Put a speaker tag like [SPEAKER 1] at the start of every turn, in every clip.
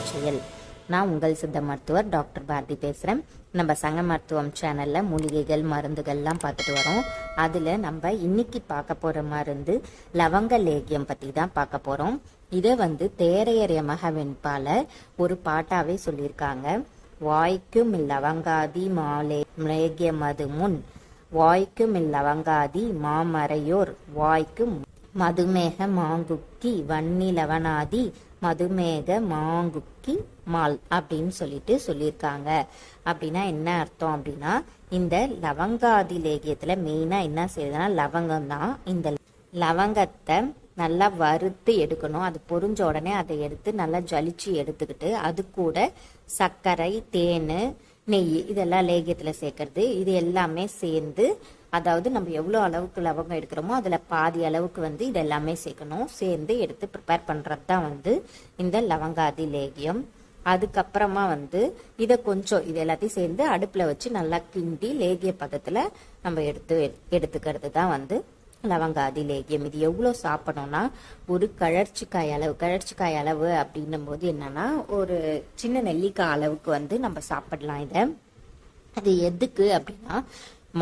[SPEAKER 1] நிகழ்ச்சியில் நான் உங்கள் சித்த மருத்துவர் டாக்டர் பாரதி பேசுகிறேன் நம்ம சங்க மருத்துவம் சேனலில் மூலிகைகள் மருந்துகள்லாம் பார்த்துட்டு வரோம். அதில் நம்ம இன்னைக்கு பார்க்க போகிற மருந்து லவங்க லேகியம் பற்றி தான் பார்க்க போகிறோம் இதை வந்து தேரையர் மகவெண்பால ஒரு பாட்டாவே சொல்லியிருக்காங்க. வாய்க்கும் லவங்காதி மாலே லேகியம் அது முன். வாய்க்கும் லவங்காதி மாமறையோர் வாய்க்கும் மதுமேக மாங்குக்கி வன்னிலவனாதி மதுமேக மாங்குக்கி மால் அப்படின்னு சொல்லிட்டு சொல்லியிருக்காங்க. அப்படின்னா என்ன அர்த்தம் அப்படின்னா இந்த லவங்காதி லேகியத்துல மெயினா என்ன செய்யுதுன்னா லவங்கம் தான் இந்த லவங்கத்தை நல்லா வறுத்து எடுக்கணும். அது பொறிஞ்ச உடனே அதை எடுத்து நல்லா ஜலிச்சு எடுத்துக்கிட்டு அது கூட சர்க்கரை தேன் நெய் இதெல்லாம் லேகியத்தில் சேர்க்கறது. இது எல்லாமே சேர்ந்து அதாவது நம்ம எவ்வளோ அளவுக்கு லவங்கம் எடுக்கிறோமோ அதில் பாதி அளவுக்கு வந்து இது எல்லாமே சேர்க்கணும். சேர்ந்து எடுத்து ப்ரிப்பேர் பண்ணுறது தான் வந்து இந்த லவங்காதி லேகியம் அதுக்கப்புறமா வந்து இதை கொஞ்சம் இது எல்லாத்தையும் சேர்ந்து அடுப்பில் வச்சு நல்லா கிண்டி லேகிய பதத்தில் நம்ம எடுத்து எடுத்துக்கிறது தான் வந்து லவங்க லேகியம் இது எவ்வளோ சாப்பிடணும்னா ஒரு கழற்சிக்காய் அளவு கழற்சிக்காய் அளவு அப்படின்னும் போது என்னன்னா ஒரு சின்ன நெல்லிக்காய் அளவுக்கு வந்து நம்ம சாப்பிடலாம் இதை. அது எதுக்கு அப்படின்னா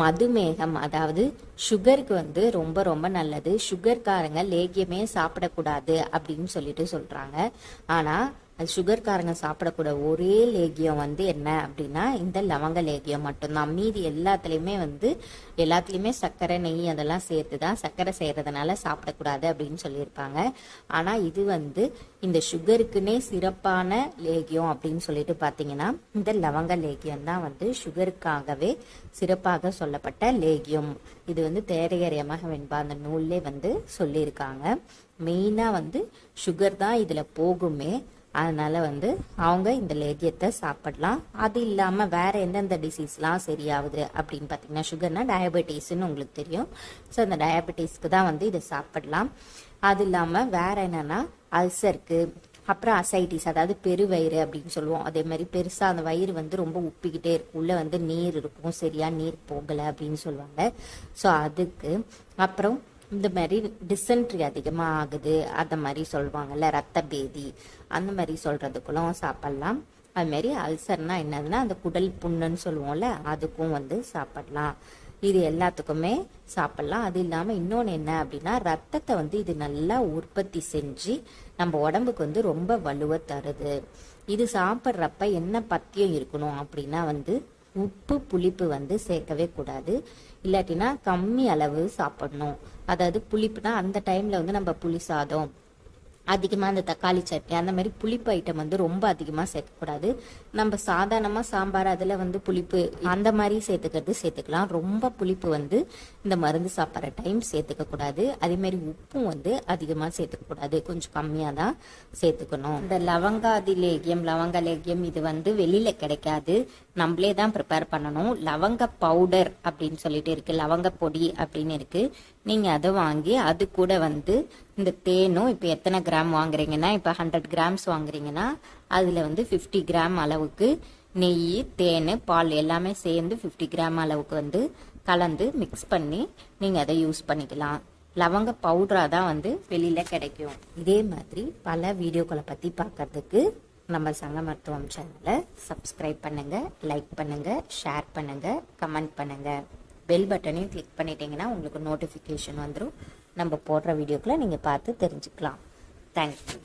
[SPEAKER 1] மதுமேகம் அதாவது சுகருக்கு வந்து ரொம்ப ரொம்ப நல்லது. சுகர்காரங்க லேகியமே சாப்பிடக்கூடாது அப்படின்னு சொல்லிட்டு சொல்றாங்க. ஆனா அது சுகர்காரங்க சாப்பிடக்கூட ஒரே லேகியம் வந்து என்ன அப்படின்னா இந்த லவங்க லேகியம் மட்டும்தான். மீதி எல்லாத்துலேயுமே வந்து எல்லாத்துலேயுமே சர்க்கரை நெய் அதெல்லாம் சேர்த்து தான் சர்க்கரை செய்கிறதுனால சாப்பிடக்கூடாது அப்படின்னு சொல்லியிருப்பாங்க. ஆனால் இது வந்து இந்த சுகருக்குன்னே சிறப்பான லேகியம் அப்படின்னு சொல்லிட்டு பார்த்தீங்கன்னா இந்த லவங்க லேகியம் தான் வந்து சுகருக்காகவே சிறப்பாக சொல்லப்பட்ட லேகியம். இது வந்து தேரையர் வெண்பா அந்த நூல்லே வந்து சொல்லியிருக்காங்க. மெயினாக வந்து சுகர் தான் இதில் போகுமே. அதனால் வந்து அவங்க இந்த லேகியத்தை சாப்பிடலாம். அது இல்லாமல் வேறு எந்தெந்த டிசீஸ்லாம் சரியாகுது அப்படின்னு பார்த்தீங்கன்னா சுகர்னா டயபெட்டிஸ்ன்னு உங்களுக்கு தெரியும். ஸோ அந்த டயபெட்டிஸ்க்கு தான் வந்து இதை சாப்பிடலாம். அது இல்லாமல் வேறு என்னென்னா அல்சருக்கு அப்புறம் அசைட்டிஸ் அதாவது பெருவயிறு அப்படின்னு சொல்லுவோம். அதே மாதிரி பெருசாக அந்த வயிறு வந்து ரொம்ப உப்பிக்கிட்டே இருக்கும் உள்ளே வந்து நீர் இருக்கும். சரியாக நீர் போகலை அப்படின்னு சொல்லுவாங்க. ஸோ அதுக்கு அப்புறம் இந்த மாதிரி டிசென்ட்ரி அதிகமாக ஆகுது அந்த மாதிரி சொல்லுவாங்கல்ல ரத்த பேதி அந்த மாதிரி சொல்கிறதுக்குள்ளும் சாப்பிட்லாம். அதுமாரி அல்சர்னா என்னதுன்னா அந்த குடல் புண்ணுன்னு சொல்லுவோம்ல அதுக்கும் வந்து சாப்பிட்லாம். இது எல்லாத்துக்குமே சாப்பிட்லாம். அது இல்லாமல் இன்னொன்று என்ன அப்படின்னா ரத்தத்தை வந்து இது நல்லா உற்பத்தி செஞ்சு நம்ம உடம்புக்கு வந்து ரொம்ப வலுவை தருது. இது சாப்பிட்றப்ப என்ன பத்தியம் இருக்கணும் அப்படின்னா வந்து உப்பு புளிப்பு வந்து சேர்க்கவே கூடாது. இல்லாட்டினா கம்மி அளவு சாப்பிடணும். அதாவது புளிப்புனா அந்த டைம்ல வந்து நம்ம புளி சாதம் அதிகமாக அந்த தக்காளி சட்னி அந்த மாதிரி புளிப்பு ஐட்டம் வந்து ரொம்ப அதிகமாக சேர்க்கக்கூடாது. நம்ம சாதாரணமாக சாம்பார் அதில் வந்து புளிப்பு அந்த மாதிரி சேர்த்துக்கிறது சேர்த்துக்கலாம். ரொம்ப புளிப்பு வந்து இந்த மருந்து சாப்பிட்ற டைம் சேர்த்துக்கக்கூடாது. அதேமாரி உப்பும் வந்து அதிகமாக சேர்த்துக்கக்கூடாது. கொஞ்சம் கம்மியாக தான் சேர்த்துக்கணும். இந்த லவங்காதி லேகியம் லவங்க லேகியம் இது வந்து வெளியில் கிடைக்காது. நம்மளே தான் ப்ரிப்பேர் பண்ணணும். லவங்க பவுடர் அப்படின்னு சொல்லிட்டு இருக்கு. லவங்க பொடி அப்படின்னு இருக்கு. நீங்கள் அதை வாங்கி அது கூட வந்து இந்த தேனும் இப்போ எத்தனை கிராம் வாங்குறீங்கன்னா இப்போ ஹண்ட்ரட் கிராம்ஸ் வாங்குறீங்கன்னா அதில் வந்து ஃபிஃப்டி கிராம் அளவுக்கு நெய் தேன் பால் எல்லாமே சேர்ந்து ஃபிஃப்டி கிராம் அளவுக்கு வந்து கலந்து மிக்ஸ் பண்ணி நீங்கள் அதை யூஸ் பண்ணிக்கலாம். லவங்க பவுடராக தான் வந்து வெளியில் கிடைக்கும். இதே மாதிரி பல வீடியோக்களை பற்றி பார்க்கறதுக்கு நம்ம சங்க மருத்துவம் சேனலை சப்ஸ்கிரைப் பண்ணுங்கள் லைக் பண்ணுங்கள் ஷேர் பண்ணுங்கள் கமெண்ட் பண்ணுங்கள் பெல் பட்டனையும் கிளிக் பண்ணிட்டீங்கன்னா உங்களுக்கு நோட்டிஃபிகேஷன் வந்துடும் நம்ம போடுற வீடியோக்களை நீங்கள் பார்த்து தெரிஞ்சுக்கலாம். தேங்க்யூ